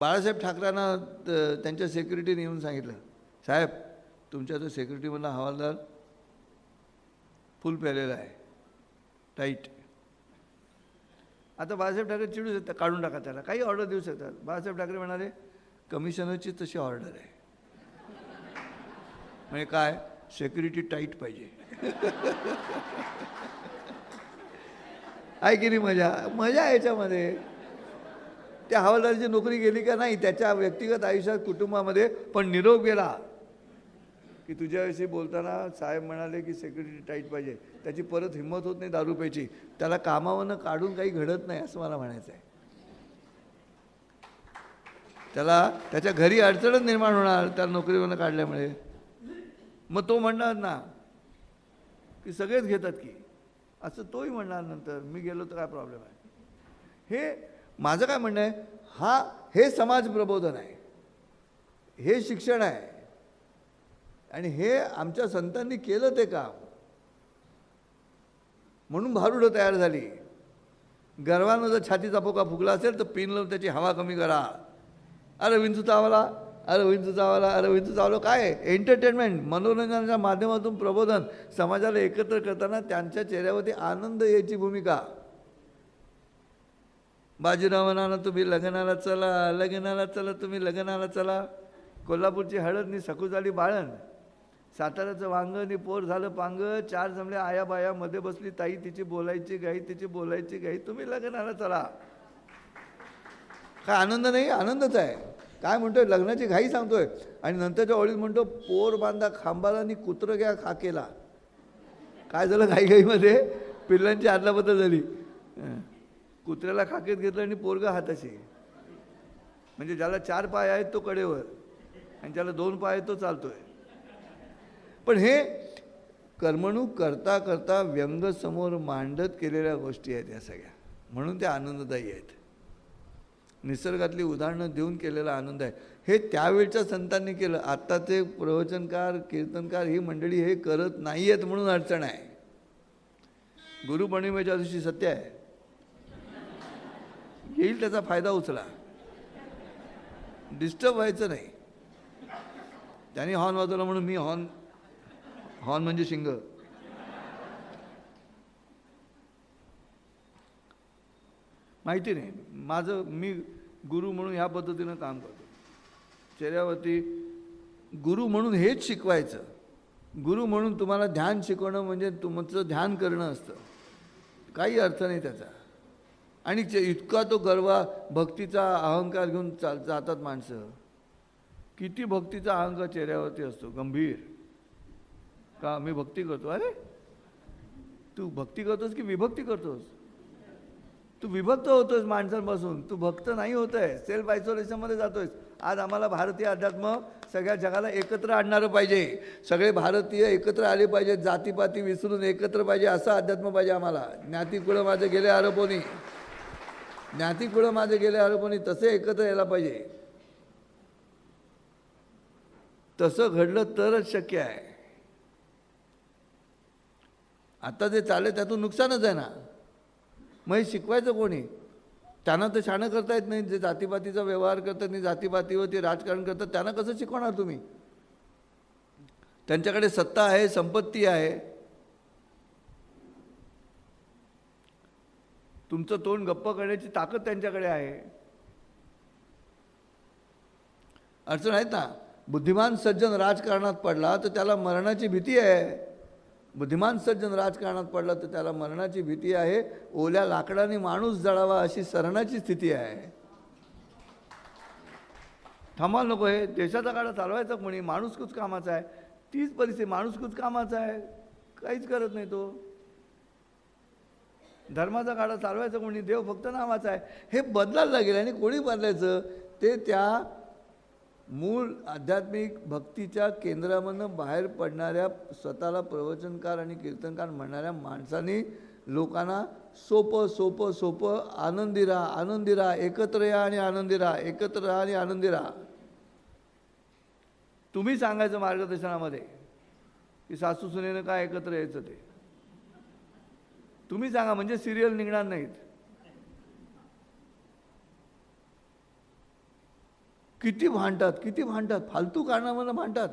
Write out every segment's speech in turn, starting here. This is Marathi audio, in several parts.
बाळासाहेब ठाकरेंना त्यांच्या सेक्युरिटीने येऊन सांगितलं साहेब तुमच्या तो सेक्युरिटीमधला हवालदार फुल प्यालेला आहे. टाईट आता बाळासाहेब ठाकरे चिडू शकतात काढून टाका त्याला. काही ऑर्डर देऊ शकतात. बाळासाहेब ठाकरे म्हणाले कमिशनरची तशी ऑर्डर आहे. म्हणजे काय? सेक्युरिटी टाईट पाहिजे. आहे की नाही मजा? मजा याच्यामध्ये. त्या हवालदाराची नोकरी गेली का नाही त्याच्या व्यक्तिगत आयुष्यात कुटुंबामध्ये पण निरोप गेला. की तुझ्याविषयी बोलताना साहेब म्हणाले की सेक्युरिटी टाईट पाहिजे. त्याची परत हिंमत होत नाही दारू प्यायची. त्याला कामावरनं काढून काही घडत नाही असं मला म्हणायचं आहे त्याला त्याच्या घरी अडचणच निर्माण होणार त्या नोकरीवरनं काढल्यामुळे. मग तो म्हणणार ना की सगळेच घेतात की. असं तोही म्हणणार नंतर मी गेलो तर काय प्रॉब्लेम आहे? हे माझं काय म्हणणं आहे? हा हे समाज प्रबोधन आहे. हे शिक्षण आहे. आणि हे आमच्या संतांनी केलं ते काम. म्हणून भारुडं तयार झाली. गर्वानं जर छातीचा पोका फुगला असेल तर पिन लावून त्याची हवा कमी करा. अरविंदू चावला अरविंदू चावला अरविंदू चावलं. काय? एंटरटेनमेंट मनोरंजनाच्या माध्यमातून प्रबोधन. समाजाला एकत्र करताना त्यांच्या चेहऱ्यावरती आनंद यायची भूमिका. बाजीराव म्हणाला तुम्ही लग्नाला चला लग्नाला चला तुम्ही लग्नाला चला. कोल्हापूरची हळद नि सकू झाली बाळण. साताऱ्याचं वांग नि पोर झालं पांग. चार जमल्या आया बाया मध्ये बसली ताई तिची बोलायची गाई तिची बोलायची गाई तुम्ही लग्नाला चला. काय आनंद नाही? आनंदच आहे. काय म्हणतोय? लग्नाची घाई सांगतोय. आणि नंतरच्या ओळीत म्हणतो पोर बांधा खांबाला आणि कुत्रं घ्या खाकेला. काय झालं घाईघाईमध्ये? पिल्लांची आदलाबद्दल झाली. कुत्र्याला खाकेत घेतलं आणि पोरगा हाताशी. म्हणजे ज्याला चार पाय आहेत तो कडेवर आणि ज्याला दोन पाय आहेत तो चालतोय. पण हे कर्मणूक करता करता व्यंग समोर मांडत केलेल्या गोष्टी आहेत या सगळ्या. म्हणून त्या आनंददायी आहेत. निसर्गातली उदाहरणं देऊन केलेला आनंद आहे. हे त्यावेळच्या संतांनी केलं. आत्ताचे प्रवचनकार कीर्तनकार ही मंडळी हे करत नाही आहेत म्हणून अडचण आहे. गुरुपौर्णिमेच्या दिवशी सत्य आहे. येईल त्याचा फायदा उचला. डिस्टर्ब व्हायचं नाही. त्याने हॉर्न वाजवला म्हणून मी हॉर्न हॉर्न म्हणजे शिंग. माहिती नाही. माझं मी गुरु म्हणून ह्या पद्धतीनं काम करतो. चेहऱ्यावरती गुरु म्हणून हेच शिकवायचं. गुरु म्हणून तुम्हाला ध्यान शिकवणं म्हणजे तुमचं ध्यान करणं असतं. काही अर्थ नाही त्याचा. आणि इतका तो गर्वा भक्तीचा अहंकार घेऊन चाल जातात माणसं. किती भक्तीचा अहंकार चेहऱ्यावरती असतो गंभीर. का मी भक्ती करतो? अरे! तू भक्ती करतोस की विभक्ती करतोस? तू विभक्त होतोस माणसांपासून. तू भक्त नाही होत आहे. सेल्फ आयसोलेशनमध्ये जातोयस. आज आम्हाला भारतीय अध्यात्म सगळ्या जगाला एकत्र आणणारं पाहिजे. सगळे भारतीय एकत्र आले पाहिजे जातीपाती विसरून एकत्र पाहिजे. असं अध्यात्म पाहिजे आम्हाला. ज्ञातीकुळं माझे गेले आरोपोनी. ज्ञातीकुळं माझे गेले आरोपोनी तसे एकत्र यायला पाहिजे. तसं घडलं तरच शक्य आहे. आता जे चालेल त्यातून नुकसानच आहे ना. मग हे शिकवायचं कोणी? त्यांना तर शाणं करता येत नाही. जे जातीपातीचा व्यवहार करतात नाही जातीपातीवरती राजकारण करतात त्यांना कसं शिकवणार तुम्ही? त्यांच्याकडे सत्ता आहे संपत्ती आहे. तुमचं तोंड गप्प करण्याची ताकद त्यांच्याकडे आहे. अडचण आहेत ना? बुद्धिमान सज्जन राजकारणात पडला तर त्याला मरणाची भीती आहे. बुद्धिमान सज्जन राजकारणात पडला तर त्याला मरणाची भीती आहे. ओल्या लाकडाने माणूस जळावा अशी सरणाची स्थिती आहे. थांबायला नको हे. देशाचा काळा चालवायचा कोणी? माणूसकूच कामाचा आहे. तीच परिस्थिती माणूसकूच कामाचा आहे. काहीच करत नाही तो. धर्माचा काढा चालवायचं कोणी देव फक्त नावाचा आहे. हे बदलायला लागेल आणि कोणी बदलायचं? ते त्या मूळ आध्यात्मिक भक्तीच्या केंद्रामधनं बाहेर पडणाऱ्या स्वतःला प्रवचनकार आणि कीर्तनकार म्हणणाऱ्या माणसांनी लोकांना सोपं सोपं सोपं आनंदी राहा आनंदी राहा एकत्र या आणि आनंदी राहा एकत्र राहा आणि आनंदी राहा. तुम्ही सांगायचं मार्गदर्शनामध्ये की सासू सुनेनं काय एकत्र यायचं ते? तुम्ही सांगा म्हणजे सिरियल निघणार नाहीत. किती भांडतात किती भांडतात फालतू कारणामध्ये भांडतात.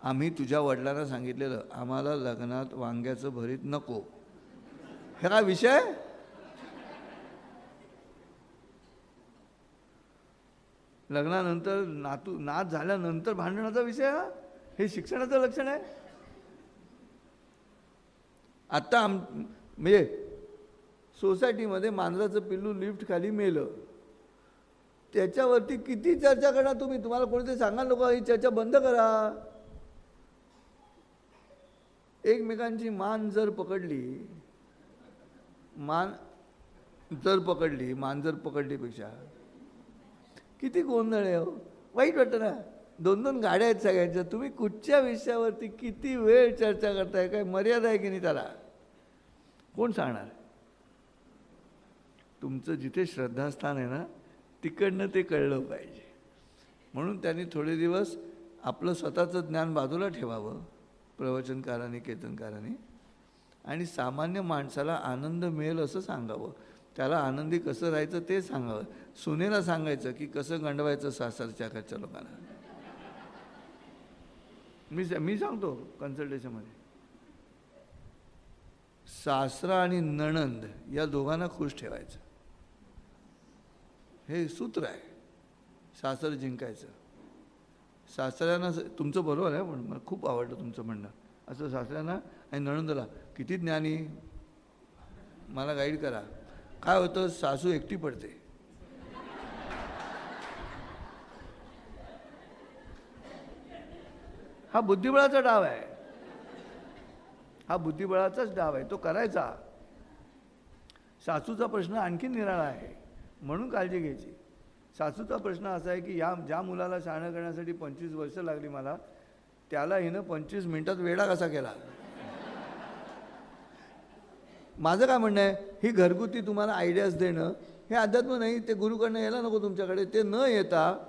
आम्ही तुझ्या वडिलांना सांगितलेलं आम्हाला लग्नात वांग्याचं भरीत नको. हे काय विषय? लग्नानंतर नातू नात झाल्यानंतर भांडणाचा विषय हा? हे शिक्षणाचं लक्षण आहे? आत्ता आम म्हणजे सोसायटीमध्ये मांजराचं पिल्लू लिफ्ट खाली मेलं. त्याच्यावरती किती चर्चा करणार तुम्ही? तुम्हाला कोणीतरी सांगाल नको ही चर्चा बंद करा. एकमेकांची मान जर पकडली मान जर पकडली मान जर पकडलीपेक्षा किती गोंधळ आहे हो. वाईट वाटतं ना? दोन दोन गाड्या आहेत सगळ्यांच्या. तुम्ही कुठच्या विषयावरती किती वेळ चर्चा करताय? काय मर्यादा आहे की नाही त्याला? कोण सांगणार? तुमचं जिथे श्रद्धास्थान आहे ना तिकडनं ते कळलं पाहिजे. म्हणून त्यांनी थोडे दिवस आपलं स्वतःचं ज्ञान बाजूला ठेवावं प्रवचनकारांनी केतनकाराने. आणि सामान्य माणसाला आनंद मिळेल असं सांगावं. त्याला आनंदी कसं राहायचं ते सांगावं. सुनेला सांगायचं की कसं गंडवायचं सासरच्या घरच्या लोकांना. मी मी सांगतो कन्सल्टेशनमध्ये. सासरा आणि नणंद या दोघांना खुश ठेवायचं. हे सूत्र आहे. सासर जिंकायचं. सासऱ्यांना तुमचं बरोबर आहे पण मला खूप आवडलं तुमचं म्हणणं. असं सासऱ्यांना आणि नणंदला किती ज्ञानी. मला गाईड करा. काय होतं सासू एकटी पडते. हा बुद्धिबळाचा डाव आहे. हा बुद्धिबळाचाच डाव आहे. तो करायचा. सासूचा प्रश्न आणखी निराळा आहे. म्हणून काळजी घ्यायची. सासूचा प्रश्न असा आहे की या ज्या मुलाला शहाणं करण्यासाठी पंचवीस वर्ष लागली मला त्याला हिनं पंचवीस मिनिटात वेडा कसा केला? माझं काय म्हणणं आहे? ही घरगुती तुम्हाला आयडियाज देणं हे अध्यात्म नाही ते गुरुकडनं यायला नको तुमच्याकडे. ते न येता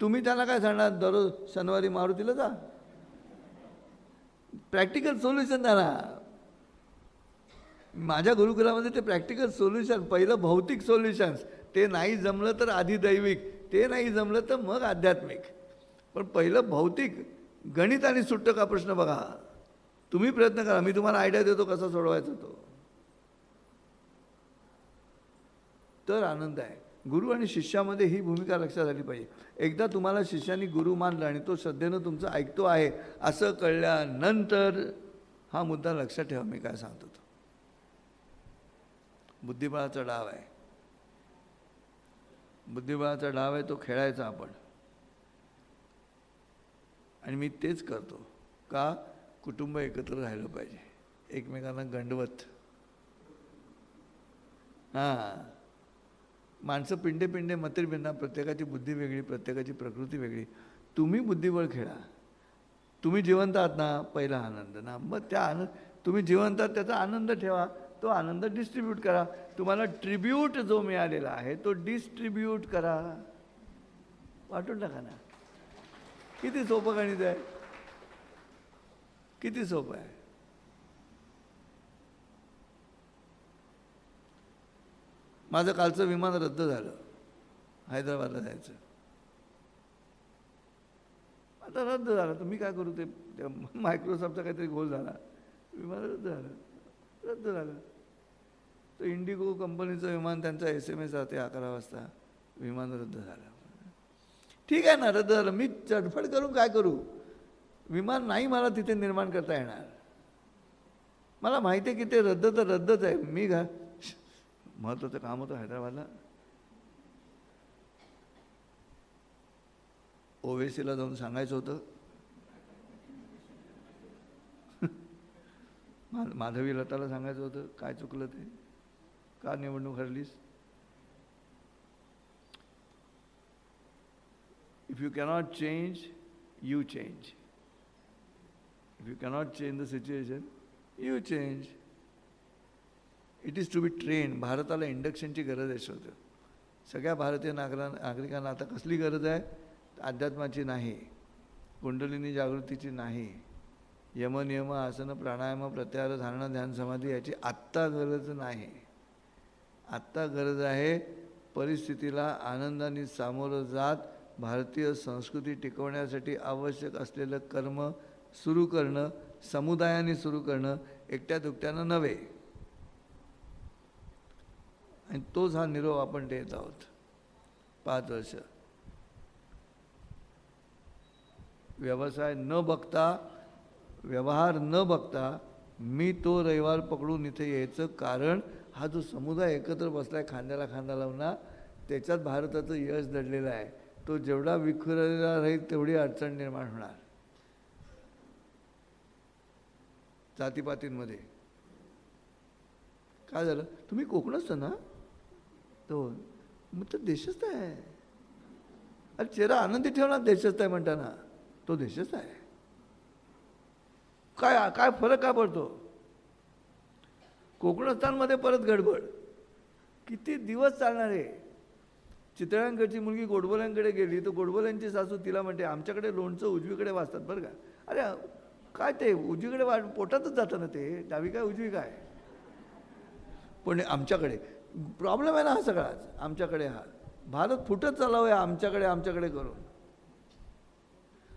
तुम्ही त्यांना काय सांगणार? दररोज शनिवारी मारुतीला जा. प्रॅक्टिकल सोल्युशन झाला माझ्या गुरुकुलामध्ये ते प्रॅक्टिकल सोल्युशन पहिलं भौतिक सोल्युशन्स ते नाही जमलं तर आधी दैविक ते नाही जमलं तर मग आध्यात्मिक. पण पहिलं भौतिक गणित आणि सुट्ट का प्रश्न बघा. तुम्ही प्रयत्न करा मी तुम्हाला आयडिया देतो कसा सोडवायचा तो. तर आनंद आहे. गुरु आणि शिष्यामध्ये ही भूमिका लक्षात आली पाहिजे. एकदा तुम्हाला शिष्याने गुरु मानला आणि तो श्रद्धेनं तुमचं ऐकतो आहे असं कळल्यानंतर हा मुद्दा लक्षात ठेवा मी काय सांगतो तो. बुद्धिबळाचा डाव आहे. बुद्धिबळाचा डाव आहे तो खेळायचा आपण. आणि मी तेच करतो का कुटुंब एकत्र राहिलं पाहिजे. एकमेकांना गंडवत. हां. माणसं पिंडे पिंडे मतिर्भिन्ना प्रत्येकाची बुद्धी वेगळी प्रत्येकाची प्रकृती वेगळी. तुम्ही बुद्धिबळ खेळा. तुम्ही जिवंत आहात ना पहिला आनंद ना. मग त्या आनंद तुम्ही जिवंत आहात त्याचा आनंद ठेवा. तो आनंद डिस्ट्रीब्यूट करा. तुम्हाला ट्रिब्यूट जो मिळालेला आहे तो डिस्ट्रीब्यूट करा. वाटून टाका ना. किती सोपं गणित आहे? किती सोपं आहे? माझं कालचं विमान रद्द झालं. हैदराबादला जायचं. आता रद्द झालं. तर मी काय करू? ते मायक्रोसॉफ्टचा काहीतरी गोल झाला. विमान रद्द झालं. रद्द झालं. तर इंडिगो कंपनीचं विमान त्यांचा एस एम एस राहते अकरा वाजता. विमान रद्द झालं. ठीक आहे ना रद्द झालं. मी चडफड करून काय करू? विमान नाही मला तिथे निर्माण करता येणार. मला माहिती आहे की ते रद्द तर रद्दच आहे. मी घा महत्वाचं काम होतं हैदराबादला. ओवेसीला जाऊन सांगायचं होतं. मा माधवी लताला सांगायचं होतं काय चुकलं ते? का निवडणूक हरलीस? If you cannot change you change if you cannot change the situation you change it is to be train भारताला इंडक्शनची गरज आहे शोध. सगळ्या भारतीय नागरा नागरिकांना आता कसली गरज आहे? अध्यात्माची नाही. कुंडलिनी जागृतीची नाही. यमनियम आसनं आसन प्राणायाम प्रत्याहार धारणा ध्यान समाधी याची आत्ता गरज नाही. आत्ता गरज आहे परिस्थितीला आनंदाने सामोरं जात भारतीय संस्कृती टिकवण्यासाठी आवश्यक असलेलं कर्म सुरू करणं समुदायाने सुरू करणं एकट्या दुकट्यानं नव्हे. आणि तोच हा निरोप आपण देत आहोत. पाच वर्ष. व्यवसाय न बघता व्यवहार न बघता मी तो रविवार पकडून इथे यायचं कारण हा जो समुदाय एकत्र बसलाय खांद्याला खांदा लावणार त्याच्यात भारताचं यश दडलेलं आहे. तो जेवढा विखुरलेला राहील तेवढी अडचण निर्माण होणार. जातीपातींमध्ये. काय झालं? तुम्ही कोकणच ना? तो. मग तर देशच आहे. अरे चेहरा आनंदी ठेवणार देशच आहे म्हणताना. तो देशच आहे. काय काय फरक काय पडतो? कोकणस्थानमध्ये परत गडबड. किती दिवस चालणार आहे चितळ्यांकडची मुलगी गोडबोल्यांकडे गेली तर गोडबोल्यांची सासू तिला म्हणते आमच्याकडे लोणचं उजवीकडे वाचतात बरं का. अरे काय ते? उजवीकडे वा पोटातच जातं ना ते. डावी काय उजवी काय? पण आमच्याकडे प्रॉब्लेम आहे ना हा सगळाच आमच्याकडे हा. भारत फुटत चालावं आमच्याकडे आमच्याकडे करून.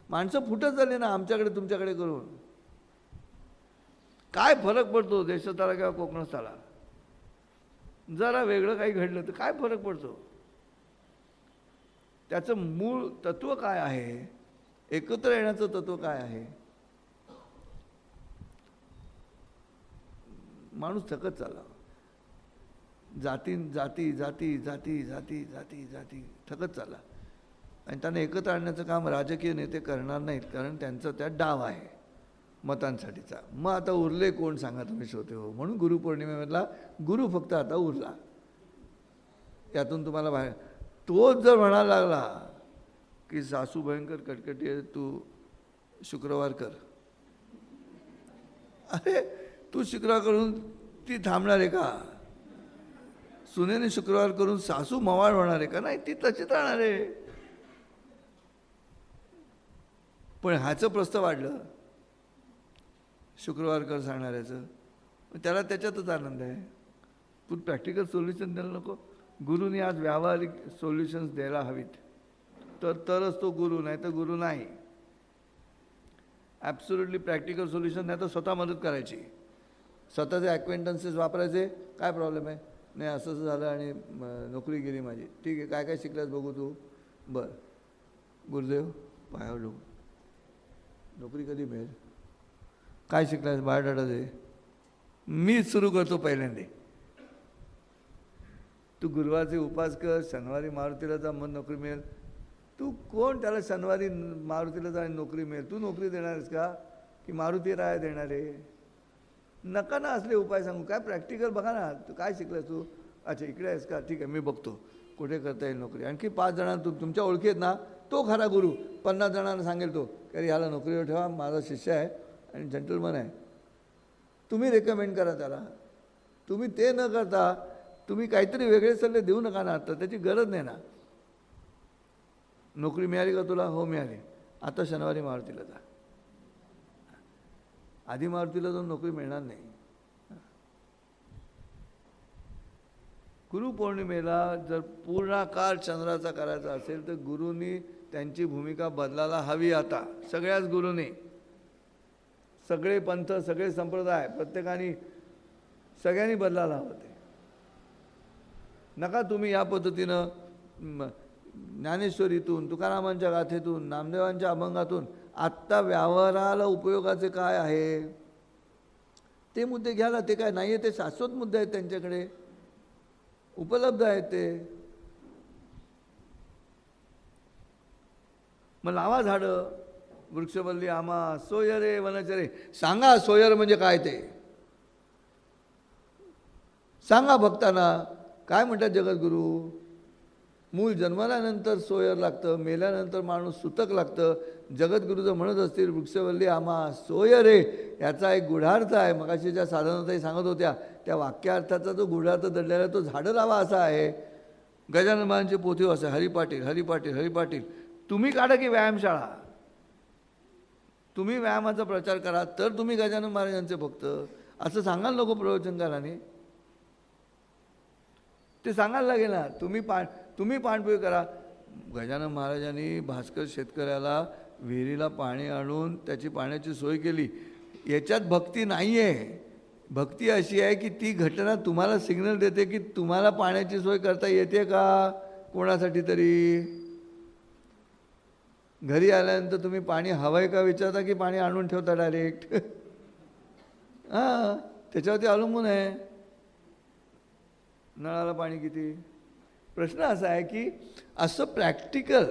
माणसं फुटत झाली ना आमच्याकडे तुमच्याकडे करून. काय फरक पडतो देशस्थाला किंवा कोकणस्थाला? जरा वेगळं काही घडलं तर काय फरक पडतो? त्याचं मूळ तत्व काय आहे? एकत्र येण्याचं तत्व काय आहे? माणूस थकत चालला. जातीं जाती जाती जाती जाती जाती जाती. थकत चालला आणि त्यांना एकत्र आणण्याचं काम राजकीय नेते करणार नाहीत कारण त्यांचं त्यात डाव आहे मतांसाठीचा. मग आता उरले कोण सांगा तुम्ही श्रोते हो? म्हणून गुरुपौर्णिमेमधला गुरु फक्त आता उरला. यातून तुम्हाला बाहेर. तोच जर म्हणायला लागला की सासू भयंकर कटकटी आहे तू शुक्रवार कर. अरे तू शुक्रवार करून ती थांबणार आहे का? सुनेने शुक्रवार करून सासू मवाळ होणार आहे का? नाही ती तशीच राहणार आहे. पण ह्याचं प्रस्त वाढलं. शुक्रवार कर सांगणाऱ्याचं त्याला त्याच्यातच आनंद आहे. तू प्रॅक्टिकल सोल्युशन द्यायला नको. गुरुनी आज व्यावहारिक सोल्युशन्स द्यायला हवीत. तर तरच तो गुरु नाही तर गुरु नाही. ॲब्सोल्युटली प्रॅक्टिकल सोल्युशन नाही तर स्वतः मदत करायची. स्वतःचे ॲक्वेंटन्सेस वापरायचे. काय प्रॉब्लेम आहे? नाही असं असं झालं आणि नोकरी गेली माझी. ठीक आहे काय काय शिकल्यास बघू तू? बरं. गुरुदेव पायावर लोक नोकरी कधी मिळेल? काय शिकलास? बायोडाटा दे. मीच सुरू करतो पहिल्यांदा. तू गुरुवारचे उपास कर शनिवारी मारुतीला जा मग नोकरी मिळेल. तू कोण? त्याला शनिवारी मारुतीला जा आणि नोकरी मिळेल. तू नोकरी देणार आहेस का? की मारुती राय देणार? आहे नका ना असले उपाय सांगू. काय प्रॅक्टिकल बघा ना. तू काय शिकलास तू? अच्छा इकडे आहेस का? ठीक आहे मी बघतो. कुठे करता येईल नोकरी? आणखी पाच जणांना तू तुमच्या ओळखी आहेत ना तो खरा गुरु. पन्नास जणांना सांगेल तो की अरे ह्याला नोकरीवर ठेवा माझा शिष्य आहे आणि जंटलमन आहे. तुम्ही रेकमेंड करा त्याला. तुम्ही ते न करता तुम्ही काहीतरी वेगळे सल्ले देऊ नका ना आता त्याची गरज नाही ना. नोकरी मिळाली का तुला? हो मिळाली. आता शनिवारी मारुतीला जा. आधी मारुतीला जाऊन नोकरी मिळणार नाही. गुरुपौर्णिमेला जर पूर्णाकार चंद्राचा करायचा असेल तर गुरुनी त्यांची भूमिका बदलायला हवी आता. सगळ्याच गुरुंनी. सगळे पंथ सगळे संप्रदाय प्रत्येकाने सगळ्यांनी बदलायला हवं ते. नका तुम्ही या पद्धतीनं ज्ञानेश्वरीतून तुकारामांच्या गाथेतून नामदेवांच्या अभंगातून आत्ता व्यवहाराला उपयोगाचे काय आहे? ते मुद्दे घ्या ना ते काय नाही आहे ते शाश्वत मुद्दे आहेत त्यांच्याकडे. उपलब्ध आहेत ते. मग लावा झाडं वृक्षवल्ली आमा सोयरे वनचरे. सांगा सोयर म्हणजे काय ते? सांगा भक्तांना. काय म्हणतात जगद्गुरू? मूल जन्मल्यानंतर सोयर लागतं मेल्यानंतर माणूस सुतक लागतं. जगद्गुरू जर म्हणत असतील वृक्षवल्ली आमा सोय रे याचा एक गुढार्थ आहे. मगाशी ज्या साधनाताई सांगत होत्या त्या वाक्यार्थाचा जो गुढार्थ दडलेला आहे तो झाडं लावा असा आहे. गजानन महाराजांची पोथी असं हरी पाटील हरी पाटील हरी पाटील. तुम्ही काढा की व्यायामशाळा? तुम्ही व्यायामाचा प्रचार करा तर तुम्ही गजानन महाराजांचे भक्त. असं सांगाल नको प्रवचनकाराने? ते सांगायला लागेल ना तुम्ही पा तुम्ही पाणपोई करा. गजानन महाराजांनी भास्कर शेतकऱ्याला विहिरीला पाणी आणून त्याची पाण्याची सोय केली. याच्यात भक्ती नाही आहे भक्ती अशी आहे की ती घटना तुम्हाला सिग्नल देते की तुम्हाला पाण्याची सोय करता येते का? कोणासाठी तरी? घरी आल्यानंतर तुम्ही पाणी हवं आहे का? विचारता की पाणी आणून ठेवता डायरेक्ट हां त्याच्यावरती अवलंबून आहे. नळाला पाणी किती? प्रश्न असा आहे की असं प्रॅक्टिकल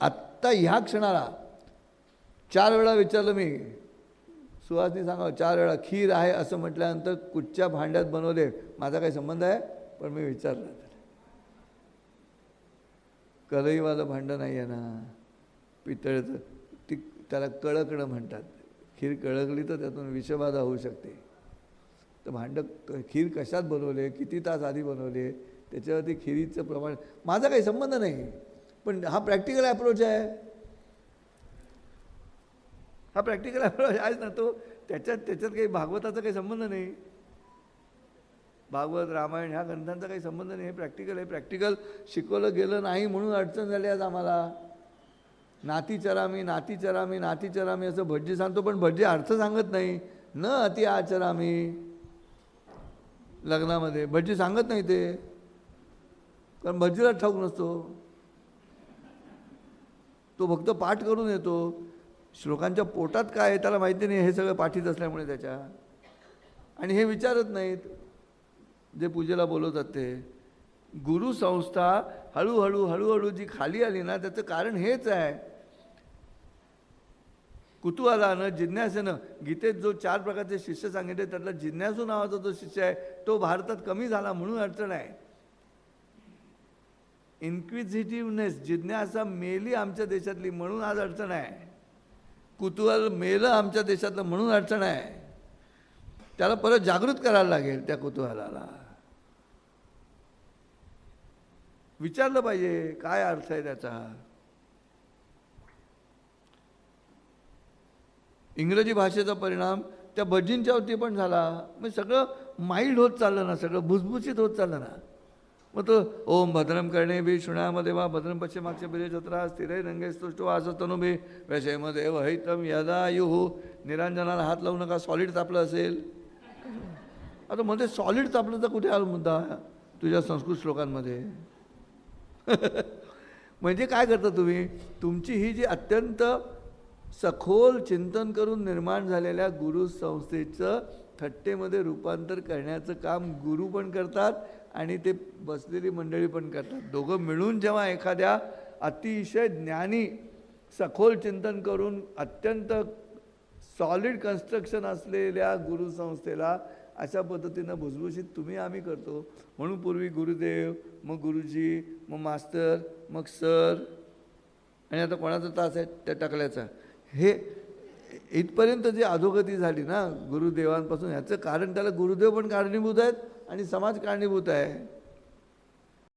आत्ता ह्या क्षणाला चार वेळा विचारलं मी सुहासनी सांगा चार वेळा खीर आहे असं म्हटल्यानंतर कुठच्या भांड्यात बनवले माझा काही संबंध आहे? पण मी विचारलं. कलईवालं भांडं नाही आहे ना. पितळचं ती त्याला कळकणं म्हणतात. खीर कळकली तर त्यातून विषबाधा होऊ शकते. तर भांडं क- खीर कशात बनवले? किती तास आधी बनवले? त्याच्यावरती खिरीचं प्रमाण. माझा काही संबंध नाही. पण हा प्रॅक्टिकल अप्रोच आहे. हा प्रॅक्टिकल अप्रोच आहेच ना तो. त्याच्यात त्याच्यात काही भागवताचा काही संबंध नाही. भागवत रामायण ह्या ग्रंथांचा काही संबंध नाही. हे प्रॅक्टिकल आहे. प्रॅक्टिकल शिकवलं गेलं नाही म्हणून अडचण झाली आज आम्हाला. नाती चरामी नातीचरामी नाती चरामी असं भटजी सांगतो पण भटजी अर्थ सांगत नाही. न अति आचरामी लग्नामध्ये. भटजी सांगत नाही ते. कारण भटजीला ठाऊक नसतो. तो फक्त पाठ करून येतो. श्लोकांच्या पोटात काय आहे त्याला माहिती नाही हे सगळं पाठीत असल्यामुळे त्याच्या. आणि हे विचारत नाहीत. जे पूजेला बोलवतात ते. गुरु संस्था हळूहळू हळूहळू जी खाली आली ना त्याचं कारण हेच आहे. कुतूहलानं जिज्ञासेनं गीतेत जो चार प्रकारचे शिष्य सांगितले त्यातला जिज्ञासू नावाचा जो शिष्य आहे तो भारतात कमी झाला म्हणून अडचण आहे. इन्क्विझिटिव्हनेस जिज्ञासा मेली आमच्या देशातली म्हणून आज अडचण आहे. कुतूहल मेलं आमच्या देशातलं म्हणून अडचण आहे. त्याला परत जागृत करायला लागेल त्या कुतूहलाला. विचारलं पाहिजे काय अर्थ आहे त्याचा? इंग्रजी भाषेचा परिणाम त्या भजींच्यावरती पण झाला. मग सगळं माइल्ड होत चाललं ना सगळं भुसभुशीत होत चाललं ना. मग तो ओम भद्रम करणे बी शुण्यामध्ये वा भद्रम पश्चिमाक्ष बिरे चत्रा स्थिरे रंगे स्तुष्टो असतनु बी वैषयमध्ये वहितम यदा युहू निरांजनाला हात लावू नका सॉलिड तापलं असेल. आता मध्ये सॉलिड तापलं तर कुठे आला मुद्दा? तुझ्या संस्कृत श्लोकांमध्ये. म्हणजे काय करता तुम्ही? तुमची ही जी अत्यंत सखोल चिंतन करून निर्माण झालेल्या गुरु संस्थेचं थट्टेमध्ये रूपांतर करण्याचं काम गुरु पण करतात आणि ते बसलेली मंडळी पण करतात. दोघं मिळून जेव्हा एखाद्या अतिशय ज्ञानी सखोल चिंतन करून अत्यंत सॉलिड कन्स्ट्रक्शन असलेल्या गुरुसंस्थेला अशा पद्धतीनं भुसभुशीत तुम्ही आम्ही करतो. म्हणून पूर्वी गुरुदेव मग गुरुजी मग मास्तर मग सर आणि आता कोणाचा तास आहे? त्या टाकल्याचा. हे इथपर्यंत जी अधोगती झाली ना गुरुदेवांपासून ह्याचं कारण त्याला गुरुदेव पण कारणीभूत आहेत आणि समाज कारणीभूत आहे.